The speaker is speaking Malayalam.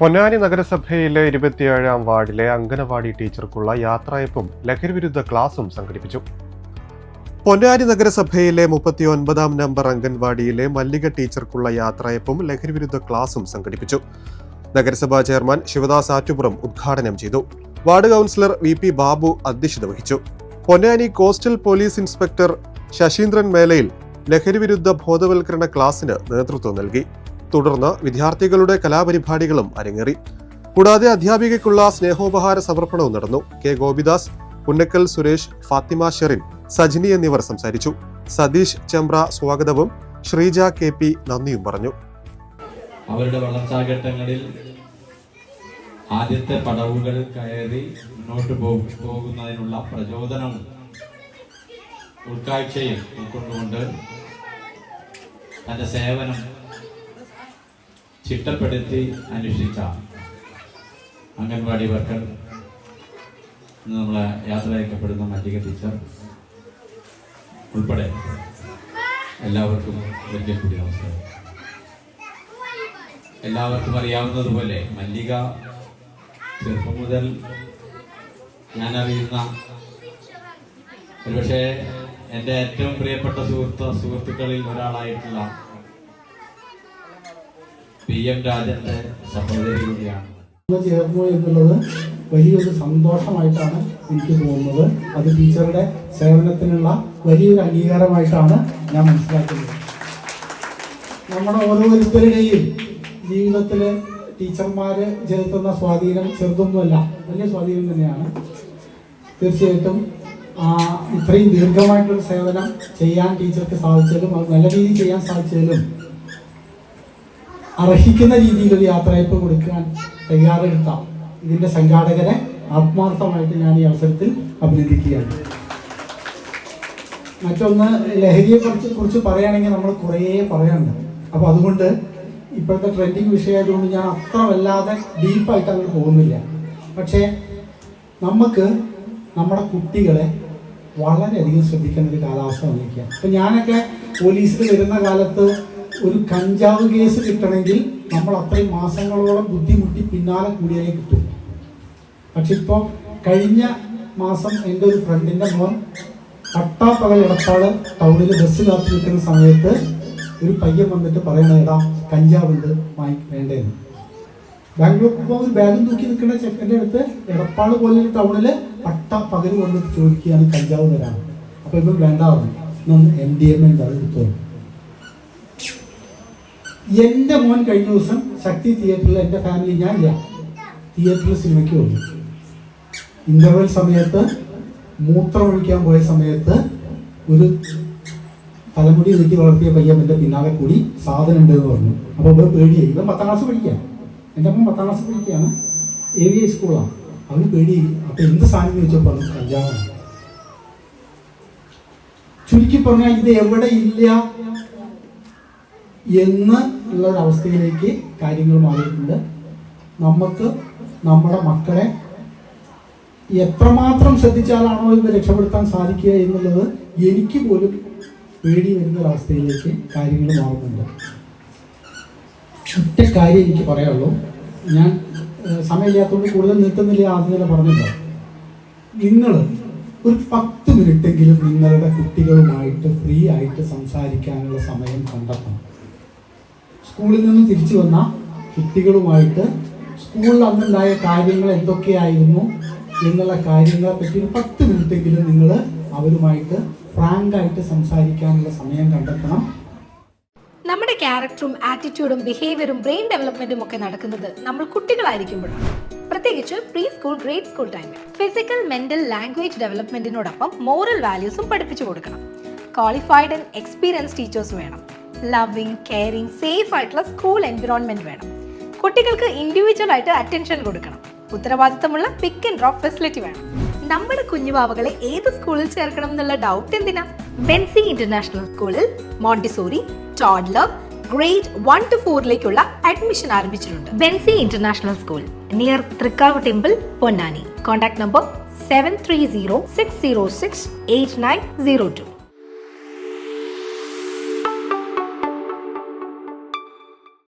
പൊന്നാനി നഗരസഭയിലെ ഇരുപത്തിയേഴാം വാർഡിലെ അംഗനവാടി ടീച്ചർക്കുള്ള യാത്രയപ്പും ലഹരിവിരുദ്ധ ക്ലാസും സംഘടിപ്പിച്ചു. പൊന്നാനി നഗരസഭയിലെ മുപ്പത്തിയൊൻപതാം നമ്പർ അംഗൻവാടിയിലെ മല്ലിക ടീച്ചർക്കുള്ള യാത്രയപ്പും ലഹരിവിരുദ്ധ ക്ലാസും സംഘടിപ്പിച്ചു. നഗരസഭാ ചെയർമാൻ ശിവദാസ് ആറ്റുപുറം ഉദ്ഘാടനം ചെയ്തു. Ward councillor V P Babu അധ്യക്ഷത വഹിച്ചു. Ponnani coastal police inspector Sasindran മേലയിൽ ലഹരിവിരുദ്ധ ബോധവൽക്കരണ ക്ലാസിന് നേതൃത്വം നൽകി. തുടർന്ന് വിദ്യാർത്ഥികളുടെ കലാപരിപാടികളും അരങ്ങേറി. കൂടാതെ അധ്യാപികയ്ക്കുള്ള സ്നേഹോപഹാര സമർപ്പണവും നടന്നു. കെ. ഗോപിദാസ് പുന്നക്കൽ സുരേഷ് ഫാത്തിമ ഷെറിൻ സജിനി എന്നിവർ സംസാരിച്ചു. സതീഷ് ചെമ്പ്ര സ്വാഗതവും ശ്രീജ കെ പി നന്ദിയും പറഞ്ഞു. അവരുടെ വളർച്ചാഘട്ടങ്ങളിൽ ആദ്യത്തെ പടവുകൾ കയറി മുന്നോട്ട് പോകുന്നതിനുള്ള പ്രചോദനവും ഉൾക്കാഴ്ചയും ഉൾക്കൊണ്ടുകൊണ്ട് തന്റെ സേവനം ചിട്ടപ്പെടുത്തി അനുഷ്ഠിച്ച അംഗൻവാടി വർക്കർ നമ്മളെ യാത്ര അയക്കപ്പെടുന്ന മല്ലിക ടീച്ചർ ഉൾപ്പെടെ എല്ലാവർക്കും വലിയ കൂടി നമസ്കാരം. എല്ലാവർക്കും അറിയാവുന്നതുപോലെ മല്ലിക ചെറുപ്പം മുതൽ ഞാനറിയുന്ന ഒരുപക്ഷെ എന്റെ ഏറ്റവും പ്രിയപ്പെട്ട സുഹൃത്ത് സുഹൃത്തുക്കളിൽ ഒരാളായിട്ടുള്ള രാജന്റെ സഹോദരി കൂടിയാണ്. ചേർന്നു എന്നുള്ളത് വലിയൊരു സന്തോഷമായിട്ടാണ് എനിക്ക് തോന്നുന്നത്. അത് ടീച്ചറുടെ സേവനത്തിനുള്ള വലിയൊരു അംഗീകാരമായിട്ടാണ് ഞാൻ മനസ്സിലാക്കുന്നത്. നമ്മുടെ ഓരോരുത്തരുടെയും ജീവിതത്തിൽ ടീച്ചർമാർ ചെലുത്തുന്ന സ്വാധീനം ചെറുതൊന്നുമല്ല വലിയ സ്വാധീനം തന്നെയാണ്. തീർച്ചയായിട്ടും ആ, ഇത്രയും ദീർഘമായിട്ടുള്ള സേവനം ചെയ്യാൻ ടീച്ചർക്ക് സാധിച്ചാലും അത് നല്ല രീതിയിൽ ചെയ്യാൻ സാധിച്ചതിലും അർഹിക്കുന്ന രീതിയിൽ ഒരു യാത്രയപ്പ് കൊടുക്കാൻ തയ്യാറെടുത്ത ഇതിന്റെ സംഘാടകരെ ആത്മാർത്ഥമായിട്ട് ഞാൻ ഈ അവസരത്തിൽ അഭിനന്ദിക്കുകയാണ്. മറ്റൊന്ന് ലഹരിയെ കുറിച്ച് കുറിച്ച് പറയുകയാണെങ്കിൽ നമ്മൾ കുറേ പറയാനുണ്ട്. അപ്പോൾ അതുകൊണ്ട് ഇപ്പോഴത്തെ ട്രെൻഡിങ് വിഷയമായതുകൊണ്ട് ഞാൻ അത്ര വല്ലാതെ ഡീപ്പായിട്ട് അങ്ങോട്ട് പോകുന്നില്ല. പക്ഷേ നമുക്ക് നമ്മുടെ കുട്ടികളെ വളരെയധികം ശ്രദ്ധിക്കേണ്ട ഒരു കാലാവസ്ഥ വന്നിരിക്കുക ഇപ്പം ഞാനൊക്കെ പോലീസിൽ വരുന്ന കാലത്ത് ഒരു കഞ്ചാവ് കേസ് കിട്ടണമെങ്കിൽ നമ്മൾ അത്രയും മാസങ്ങളോളം ബുദ്ധിമുട്ടി പിന്നാലെ കൂടിയാലേ കിട്ടും. പക്ഷെ ഇപ്പോൾ കഴിഞ്ഞ മാസം എന്റെ ഒരു ഫ്രണ്ടിന്റെ മോൻ പട്ടാപ്പകൽ ഇടപ്പാട് ടൗണിൽ ബസ് കാത്തു നിൽക്കുന്ന സമയത്ത് ഒരു പയ്യൻ വന്നിട്ട് പറയണ എടാ കഞ്ചാവുണ്ട് വാങ്ങി വേണ്ടേന്ന് ബാംഗ്ലൂർ പോകുമ്പോൾ ഒരു ബാഗും തൂക്കി നിൽക്കുന്ന ചെക്കന്റെ അടുത്ത് എടപ്പാട് പോലെ ടൗണിൽ പട്ട കൊണ്ട് ചോദിക്കുകയാണ് കഞ്ചാവ് തരാൻ. അപ്പോൾ ഇപ്പം വേണ്ടാവുന്നു എം ഡി എം അത് കിട്ടുമോ എന്റെ മോൻ കഴിഞ്ഞ ദിവസം ശക്തി തിയേറ്ററിൽ എന്റെ ഫാമിലി ഞാൻ തിയേറ്ററിൽ സിനിമയ്ക്ക് വന്നു ഇന്റർവൽ സമയത്ത് മൂത്രമൊഴിക്കാൻ പോയ സമയത്ത് ഒരു തലമുടി നീക്കി വളർത്തിയ പയ്യൻ എന്റെ പിന്നാലെ കൂടി സാധനം ഉണ്ട് എന്ന് പറഞ്ഞു. അപ്പോൾ ഇവർ പേടിയായി. ഇവൻ പത്താം ക്ലാസ് പഠിക്കുക എന്റെ അമ്മ പത്താം ക്ലാസ് പഠിക്കുകയാണ് ഐ സ്കൂളാണ് അവന് പേടിയായി. അപ്പോൾ എന്ത് സാധനം ചോദിച്ചപ്പോൾ പറഞ്ഞു കല്യാണം ചുരുക്കി പറഞ്ഞാൽ ഇത് എവിടെ ഇല്ല? എന്ന് ഉള്ള ഒരു അവസ്ഥയിലേക്ക് കാര്യങ്ങൾ മാറിയിട്ടുണ്ട്. നമുക്ക് നമ്മുടെ മക്കളെ എത്രമാത്രം ശ്രദ്ധിച്ചാലാണോ ഇന്ന് രക്ഷപ്പെടുത്താൻ സാധിക്കുക എന്നുള്ളത് എനിക്ക് പോലും പേടി വരുന്ന ഒരവസ്ഥയിലേക്ക് കാര്യങ്ങൾ മാറുന്നുണ്ട്. ഒറ്റ കാര്യം എനിക്ക് പറയാനുള്ളൂ. ഞാൻ സമയമില്ലാത്തതുകൊണ്ട് കൂടുതൽ നീട്ടുന്നില്ല ആദ്യം തന്നെ പറഞ്ഞല്ലോ. നിങ്ങൾ ഒരു പത്ത് മിനിറ്റെങ്കിലും നിങ്ങളുടെ കുട്ടികളുമായിട്ട് ഫ്രീ ആയിട്ട് സംസാരിക്കാനുള്ള സമയം കണ്ടെത്തണം. സ്കൂളിൽ നിന്ന് തിരിച്ചു വന്ന കുട്ടികളുമായിട്ട് സ്കൂളിൽ അന്നുണ്ടായ കാര്യങ്ങൾ എന്തൊക്കെയായിരുന്നു എന്നുള്ള കാര്യങ്ങളെ പറ്റി ഒരു പത്ത് മിനിറ്റെങ്കിലും നിങ്ങൾ അവരുമായിട്ട് ഫ്രാങ്കായിട്ട് സംസാരിക്കാനുള്ള സമയം കണ്ടെത്തണം. നമ്മുടെ ക്യാരക്ടറും ആറ്റിറ്റ്യൂഡും ബിഹേവിയറും ബ്രെയിൻ ഡെവലപ്മെന്റും ഒക്കെ നടക്കുന്നത് നമ്മൾ കുട്ടികളായിരിക്കുമ്പോഴാണ്. പ്രത്യേകിച്ച് പ്രീ സ്കൂൾ ഗ്രേഡ് സ്കൂൾ ടൈമിൽ ഫിസിക്കൽ മെന്റൽ ലാംഗ്വേജ് ഡെവലപ്മെന്റിനോടൊപ്പം മോറൽ വാല്യൂസും പഠിപ്പിച്ചു കൊടുക്കണം. ക്വാളിഫൈഡ് ആൻഡ് എക്സ്പീരിയൻസ് ടീച്ചേഴ്സ് വേണം. ലവിങ് കെയറിങ് സേഫ് ആയിട്ടുള്ള സ്കൂൾ എൻവിറോൺമെന്റ് വേണം. കുട്ടികൾക്ക് ഇൻഡിവിജ്വൽ ആയിട്ട് അറ്റൻഷൻ കൊടുക്കണം. ഉത്തരവാദിത്തമുള്ള പിക്ക് ആൻഡ് ഡ്രോപ്പ് ഫെസിലിറ്റി വേണം. നമ്മുടെ കുഞ്ഞുവാവകളെ ഏത് സ്കൂളിൽ ചേർക്കണം എന്നുള്ള ഡൗട്ട് എന്തിനാ? ബെൻസി ഇന്റർനാഷണൽ സ്കൂളിൽ Montessori toddler grade one two ഫോറിലേക്കുള്ള admission ആരംഭിച്ചിട്ടുണ്ട്. Benzy international school near Thrikkavu temple Ponnani contact number seven three zero six zero six eight nine zero two